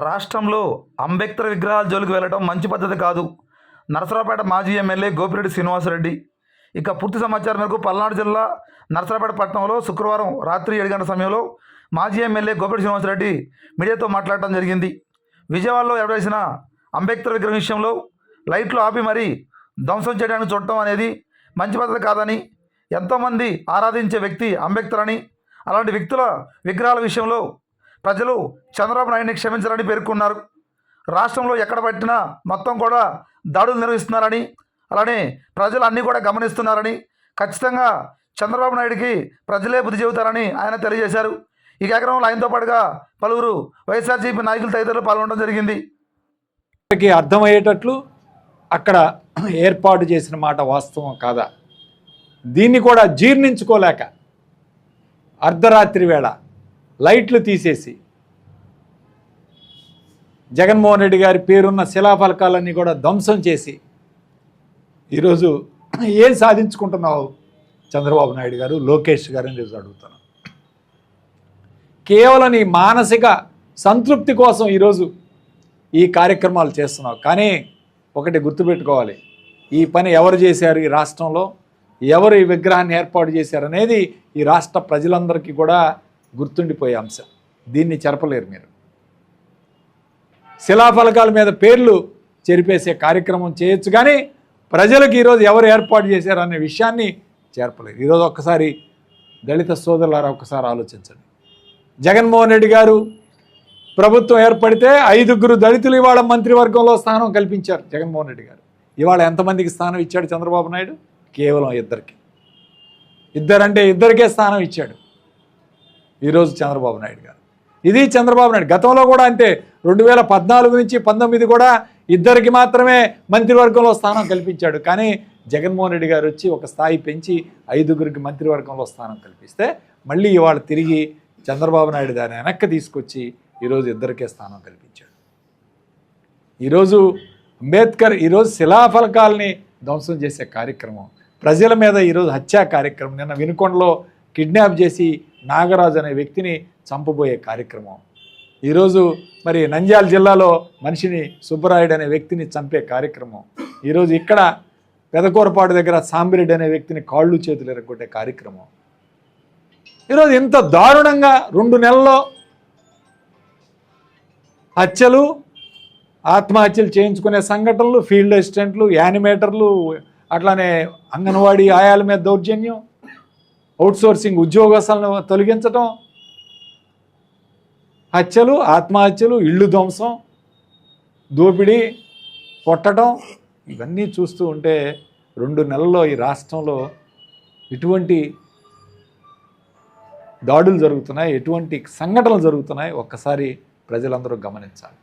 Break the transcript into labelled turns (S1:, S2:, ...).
S1: రాష్ట్రంలో అంబేద్కర్ విగ్రహాల జోలికి వెళ్ళడం మంచి పద్ధతి కాదు. నరసరావుపేట మాజీ ఎమ్మెల్యే గోపిరెడ్డి శ్రీనివాసరెడ్డి. ఇక పూర్తి సమాచారం మేరకు పల్నాడు జిల్లా నరసరావుపేట పట్టణంలో శుక్రవారం రాత్రి ఏడు గంటల సమయంలో మాజీ ఎమ్మెల్యే గోపిరెడ్డి శ్రీనివాసరెడ్డి మీడియాతో మాట్లాడటం జరిగింది. విజయవాడలో ఎవరేసిన అంబేద్కర్ విగ్రహం విషయంలో లైట్లు ఆపి మరీ ధ్వంసం చేయడానికి చూడటం అనేది మంచి పద్ధతి కాదని ఎంతోమంది ఆరాధించే వ్యక్తి అంబేద్కర్ అని అలాంటి వ్యక్తుల విగ్రహాల విషయంలో ప్రజలు చంద్రబాబు నాయుడిని క్షమించాలని పేర్కొన్నారు. రాష్ట్రంలో ఎక్కడ పట్టినా మొత్తం కూడా దాడులు నిర్వహిస్తున్నారని అలానే ప్రజలు అన్నీ కూడా గమనిస్తున్నారని ఖచ్చితంగా చంద్రబాబు నాయుడికి ప్రజలే బుద్ధి చెబుతారని ఆయన తెలియజేశారు. ఈ కార్యక్రమంలో ఆయనతో పాటుగా పలువురు వైఎస్ఆర్సీపీ నాయకులు తదితరులు పాల్గొనడం జరిగింది.
S2: అర్థమయ్యేటట్లు అక్కడ ఏర్పాటు చేసిన మాట వాస్తవం కాదా? దీన్ని కూడా జీర్ణించుకోలేక అర్ధరాత్రి వేళ లైట్లు తీసేసి. జగన్మోహన్ రెడ్డి గారి పేరున్న శిలాఫలకాలన్నీ కూడా ధ్వంసం చేసి ఈరోజు ఏం సాధించుకుంటున్నావు చంద్రబాబు నాయుడు గారు లోకేష్ గారు అని ఈరోజు అడుగుతున్నాను. కేవలం ఈ మానసిక సంతృప్తి కోసం ఈరోజు ఈ కార్యక్రమాలు చేస్తున్నావు. కానీ ఒకటి గుర్తుపెట్టుకోవాలి. ఈ పని ఎవరు చేశారు ఈ రాష్ట్రంలో? ఎవరు ఈ విగ్రహాన్ని ఏర్పాటు చేశారు అనేది ఈ రాష్ట్ర ప్రజలందరికీ కూడా గుర్తుండిపోయే అంశం. దీన్ని చెరపలేరు మీరు. శిలాఫలకాల మీద పేర్లు చెరిపేసే కార్యక్రమం చేయొచ్చు కానీ ప్రజలకు ఈరోజు ఎవరు ఏర్పాటు చేశారు అనే విషయాన్ని చేర్పలేరు. ఈరోజు ఒక్కసారి దళిత సోదరులారా ఒక్కసారి ఆలోచించండి. జగన్మోహన్ రెడ్డి గారు ప్రభుత్వం ఏర్పడితే ఐదుగురు దళితులు ఇవాళ మంత్రివర్గంలో స్థానం కల్పించారు జగన్మోహన్ రెడ్డి గారు. ఇవాళ ఎంతమందికి స్థానం ఇచ్చాడు చంద్రబాబు నాయుడు? కేవలం ఇద్దరికి. ఇద్దరంటే ఇద్దరికే స్థానం ఇచ్చాడు. ఈరోజు చంద్రబాబు నాయుడు గారు. ఇది చంద్రబాబు నాయుడు. గతంలో కూడా అంతే. రెండు వేల పద్నాలుగు నుంచి పంతొమ్మిది కూడా ఇద్దరికి మాత్రమే మంత్రివర్గంలో స్థానం కల్పించాడు. కానీ జగన్మోహన్ రెడ్డి గారు వచ్చి ఒక స్థాయి పెంచి ఐదుగురికి మంత్రివర్గంలో స్థానం కల్పిస్తే మళ్ళీ ఇవాళ తిరిగి చంద్రబాబు నాయుడు దాన్ని వెనక్కి తీసుకొచ్చి ఈరోజు ఇద్దరికే స్థానం కల్పించాడు. ఈరోజు అంబేద్కర్ ఈరోజు శిలాఫలకాల్ని ధ్వంసం చేసే కార్యక్రమం ప్రజల మీద ఈరోజు హత్యా కార్యక్రమం నిన్న వినుకొండలో కిడ్నాప్ చేసి నాగరాజు అనే వ్యక్తిని చంపబోయే కార్యక్రమం. ఈరోజు మరి నంద్యాల జిల్లాలో మనిషిని సుబ్బరాయుడు అనే వ్యక్తిని చంపే కార్యక్రమం. ఈరోజు ఇక్కడ పెదకూరపాడు దగ్గర సాంబిరెడ్డి అనే వ్యక్తిని కాళ్ళు చేతులు ఎరగొట్టే కార్యక్రమం. ఈరోజు ఇంత దారుణంగా రెండు నెలల్లో హత్యలు ఆత్మహత్యలు చేయించుకునే సంఘటనలు ఫీల్డ్ అసిస్టెంట్లు యానిమేటర్లు అట్లానే అంగన్వాడీ ఆయాల మీద దౌర్జన్యం అవుట్సోర్సింగ్ ఉద్యోగస్తులను తొలగించటం హత్యలు ఆత్మహత్యలు ఇళ్ళు ధ్వంసం దోపిడీ కొట్టడం ఇవన్నీ చూస్తూ ఉంటే రెండు నెలల్లో ఈ రాష్ట్రంలో ఎటువంటి దాడులు జరుగుతున్నాయి ఎటువంటి సంఘటనలు జరుగుతున్నాయి ఒక్కసారి ప్రజలందరూ గమనించాలి.